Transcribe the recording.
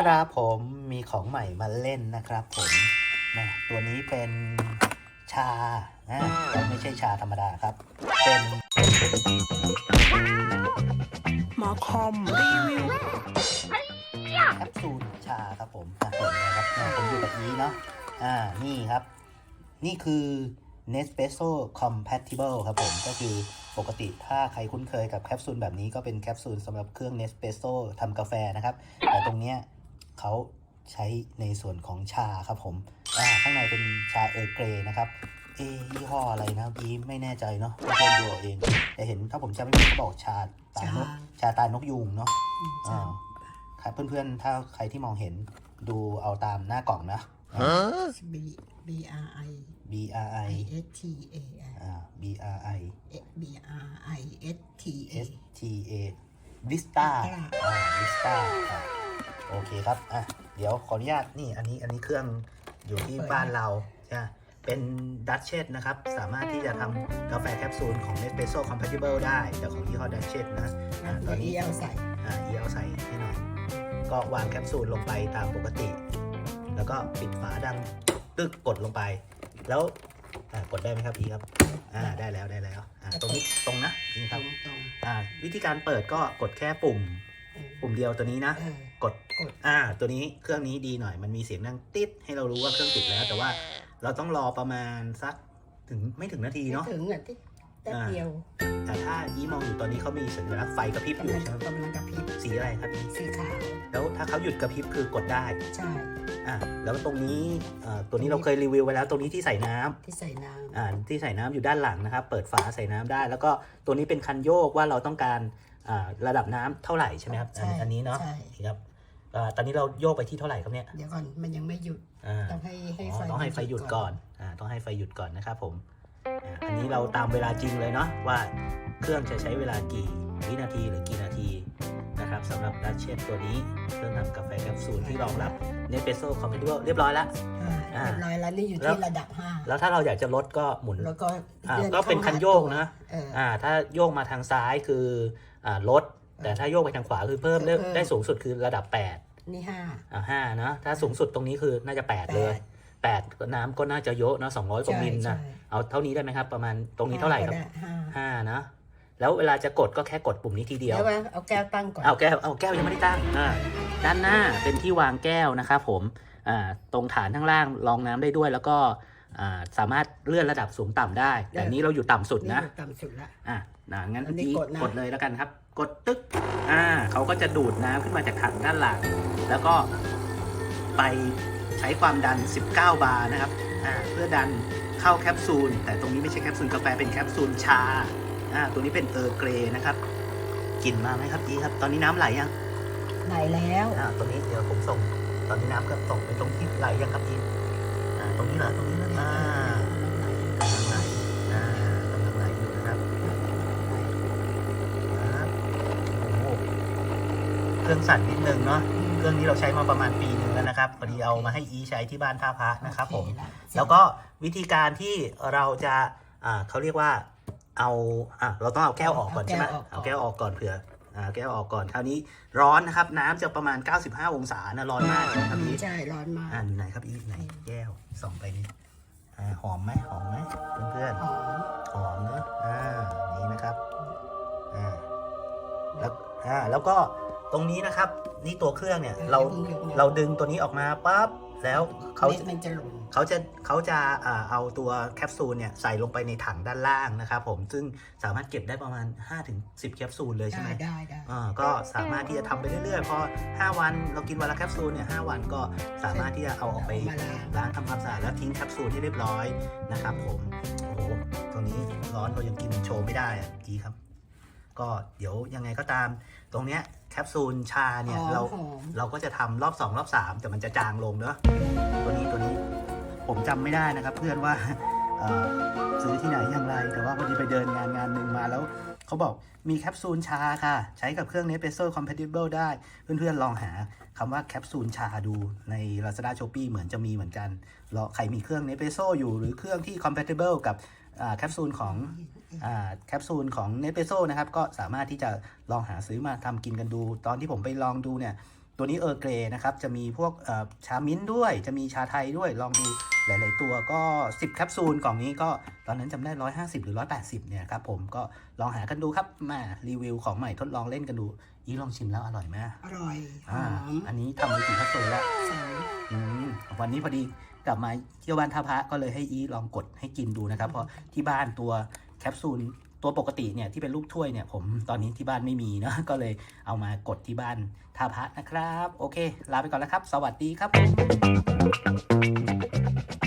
ครับผมมีของใหม่มาเล่นนะครับผมนะตัวนี้เป็นชานะแต่ไม่ใช่ชาธรรมดาครับ เป็นหมอคอมรีวิวแคปซูลชาครับผมอะเปิดเลยครับอะผมอยู่แบบนี้เนาะอ่านี่ครับ นี่คือ Nespresso Compatible ครับผม ก็คือปกติถ้าใครคุ้นเคยกับแคปซูลแบบนี้ก็เป็นแคปซูลสำหรับเครื่อง Nespresso ทำกาแฟนะครับ แต่ตรงเนี้ย เขาใช้ในส่วนของชาครับผมอ่าข้างในเป็นชาเออร์เกรนะครับ เอะยี่ห้ออะไรนะพี่ไม่แน่ใจเนาะไม่ได้ดูเอาเอง แต่เห็นถ้าผมจำไม่ผิดเขาบอกชาตานกชาตานกยูงเนาะอ่าครับเพื่อนๆ ถ้าใครที่มองเห็นดูเอาตามหน้ากล่องนะ B B R I B R I I S T A อ่า B R I B R I S T A S T A Vista Vista อ่า Vista อ่าโอเคครับ อะ เดี๋ยวขออนุญาต นี่ อันนี้ อันนี้เครื่องอยู่ที่เปิดบ้านเราใช่เป็นดัชเชสนะครับ สามารถที่จะทำกาแฟแคปซูลของ Nespresso Compatible ได้ แต่ของยี่ห้อดัชเชสนะอ่าตอนนี้เอาใส่ อ่าเอียวใส่ให้หน่อย ก็วางแคปซูลลงไปตามปกติ แล้วก็ปิดฝาดังตึกกดลงไป แล้วอ่ากดได้ไหมครับอีครับ อ่า ได้แล้วได้แล้ว อ่า ตรงนี้ตรงนะนี่ตครรับงตรงอ่า วิธีการเปิดก็กดแค่ปุ่มเออ ปุ่มเดียวตัวนี้นะเออกดกด อ่า ตัวนี้เครื่องนี้ดีหน่อย มันมีเสียงดังติดให้เรารู้ว่าเครื่องติดแล้ว แต่ว่าเราต้องรอประมาณสักถึงไม่ถึงนาทีเนาะไม่ถึงอะที่แป๊บเดียวแต่ถ้าอีมองอยู่ตอนนี้เขามีสัญลักษณ์ไฟกระพริบอยู่กำลังใช่ไหมกำลังกระพริบสีอะไรครับอีสีขาวแล้วถ้าเขาหยุดกระพริบคือกดได้ใช่อะแล้วตรงนี้เอ่อตัวนี้เราเคยรีวิวไว้แล้วตรงนี้ที่ใส่น้ำที่ใส่น้อ่าที่ใส่น้ำอยู่ด้านหลังนะครับ เปิดฝาใส่น้ำได้ แล้วก็ตัวนี้เป็นคันโยกว่าเราต้องการอ่า ระดับน้ำเท่าไหร่ใช่ไหมครับใช่อันอันนี้เนาะใช่นี่ครับอ่าตอนนี้เราโยกไปที่เท่าไหร่ครับเนี่ยำเดี๋ยวก่อนมันยังไม่หยุดอ่าต้องให้ให้อ๋ไฟอต้องให้ไฟหยุดก่อนอ่าต้องให้ไฟหยุดก่อนนะครับผมอ่าอันนี้เราตามเวลาจริงเลยเนาะว่าเครื่องจะใช้เวลากี่วินาทีหรือกี่นาทีนะครับสำหรับดัชเชสตัวนี้เครื่องทำกาแฟแคปซูลที่รองรับ Nespresso Compatible เรียบร้อยแล้วอ่าเรียบร้อยแล้วนี่อยู่แล้วที่ระดับห้าแล้วถ้าเราอยากจะลดก็หมุนแล้วก็อ่าลื่อก็เป็นคันโยกนะเอออ่าถ้าโยกมาทางซ้ายคืออ่า ลด แต่ถ้าโยกไปทางขวาคือเพิ่มได้เพิ่มได้สูงสุดคือระดับ 8 นี่ห้าอ่าห้านะถ้าสูงสุดตรงนี้คือน่าจะ 8 เลย8ก็น้ำก็น่าจะเยอะเนอะ200กว่ามิลนะใช่เอาเท่านี้ได้ไหมครับ ประมาณตรงนี้เท่าไหร่ครับก็ด้ห้า5นะแล้วเวลาจะกดก็แค่กดปุ่มนี้ทีเดียวเดี๋ยวว่าเอาแก้วตั้งก่อน เอาแก้ว เอาแก้วยังไม่ได้ตั้งอ่าด้านหน้าเป็นที่วางแก้วนะครับผมอ่าตรงฐานข้างล่างรองน้ำได้ด้วยแล้วก็ อ่าสามารถเลื่อนระดับสูงต่ำได้ แต่นี้เราอยู่ต่ำสุดนะอยู่ต่ำสุดละ อะนะงั้นอันนี้พี่กดนะ กดเลยแล้วกันครับ กดตึ๊ก อ่าเขาก็จะดูดน้ำขึ้นมาจากถังด้านหลัง แล้วก็ไปใช้ความดัน 19 บาร์นะครับ อ่า เพื่อดันเข้าแคปซูล แต่ตรงนี้ไม่ใช่แคปซูลกาแฟ เป็นแคปซูลชา อ่า ตัวนี้เป็นเออร์เกรนะครับกลิ่นมาไหมครับอีครับ ตอนนี้น้ำไหลยัง ไหนแล้ว อ่าตรงนี้เดี๋ยวผมส่ง ตอนนี้น้ำก็ส่งไปตรงที่ไหลยังครับอีอ่า ตรงนี้เหรอตรงนี้เหรออ่ากำลังไหลอ่ากำลังไหลอยู่นะครับครับโอ้โหเครื่องสั่นนิดนึงเนาะเครื่องนี้เราใช้มาประมาณปีหนึ่งแล้วนะครับพอดีเอามาให้อีใช้ที่บ้านท่าพระนะครับผม แล้วก็วิธีการที่เราจะอ่าเขาเรียกว่าเอาอะเราต้องเอาแก้วออกก่อนใช่ไหมเอาแก้วออกก่อนเผื่อ แก้วออกก่อนคราวนี้ร้อนนะครับ น้ำจะประมาณ 95 องศานะร้อนมากใช่ไหมครับอืมอีใช่ร้อนมากอ่าอยู่ไหนครับอีไหนแก้วส่องไปนี่อ่าหอมไหมหอมไหมเพื่อนๆหอมหอมเนอะอ่านี่นะครับอ่าแล้วอ่าแล้วก็ตรงนี้นะครับ นี่ตัวเครื่องเนี่ยเราเราดึงตัวนี้ออกมาปั๊บ แล้วเขาเม็ดมันจะหล่นเขาจะเขาจะอ่าเอาตัวแคปซูลเนี่ยใส่ลงไปในถังด้านล่างนะครับผมซึ่งสามารถเก็บได้ประมาณ 5-10 แคปซูลเลยใช่ได้ไหมได้ได้อ่าก็สามารถที่จะทำไปเรื่อยๆพอ5 วันเรากินวันละแคปซูลเนี่ย5วันก็สามารถที่จะเอาออกไปมาล้างล้างทำความสะอาดแล้วทิ้งแคปซูลให้เรียบร้อยนะครับผมโอ้โหตรงนี้ร้อนเรายังกินโชว์ไม่ได้อะจีครับ ก็เดี๋ยวยังไงก็ตาม ตรงเนี้ยแคปซูลชาเนี่ยหอมเราหอม เราก็จะทำรอบ 2 รอบ 3 แต่มันจะจางลงเนอะตัวนี้ตัวนี้ผมจำไม่ได้นะครับ เพื่อนว่าเอ่อซื้อที่ไหนอย่างไรแต่ว่าพอดีไปเดินงานงานหนึ่งมาแล้ว เขาบอกมีแคปซูลชาค่ะ ใช้กับเครื่อง Nespresso Compatible ได้ เพื่อนๆลองหาคำว่าแคปซูลชาดูใน Lazada Shopee เหมือนจะมีเหมือนกันรอใครมีเครื่อง Nespresso อยู่หรือเครื่องที่ compatible กับอ่า แคปซูลของอ่าแคปซูลของ Nespresso นะครับก็สามารถที่จะลองหาซื้อมาทำกินกันดู ตอนที่ผมไปลองดูเนี่ยตัวนี้เออร์เกรนะครับจะมีพวกเอ่อชามิ้นท์ด้วย จะมีชาไทยด้วยลองดูหลาย ๆ ตัวก็ 10แคปซูลกล่องนี้ก็ตอนนั้นจำได้ 150 หรือ 180 เนี่ยครับผมก็ลองหากันดูครับมารีวิวของใหม่ทดลองเล่นกันดูอีลองชิมแล้วอร่อยไหมอร่อยหอ่าอมอันนี้ทำไปกี่แคปซูลแล้วสองอืมวันนี้พอดี กลับมาเที่ยวบ้านท่าพระก็เลยให้อีลองกดให้กินดูนะครับ เพราะที่บ้านตัวแคปซูลตัวปกติเนี่ยที่เป็นลูกถ้วยเนี่ยผมตอนนี้ที่บ้านไม่มีเนาะก็เลยเอามากดที่บ้านท่าพระนะครับ โอเค ลาไปก่อนแล้วครับ สวัสดีครับ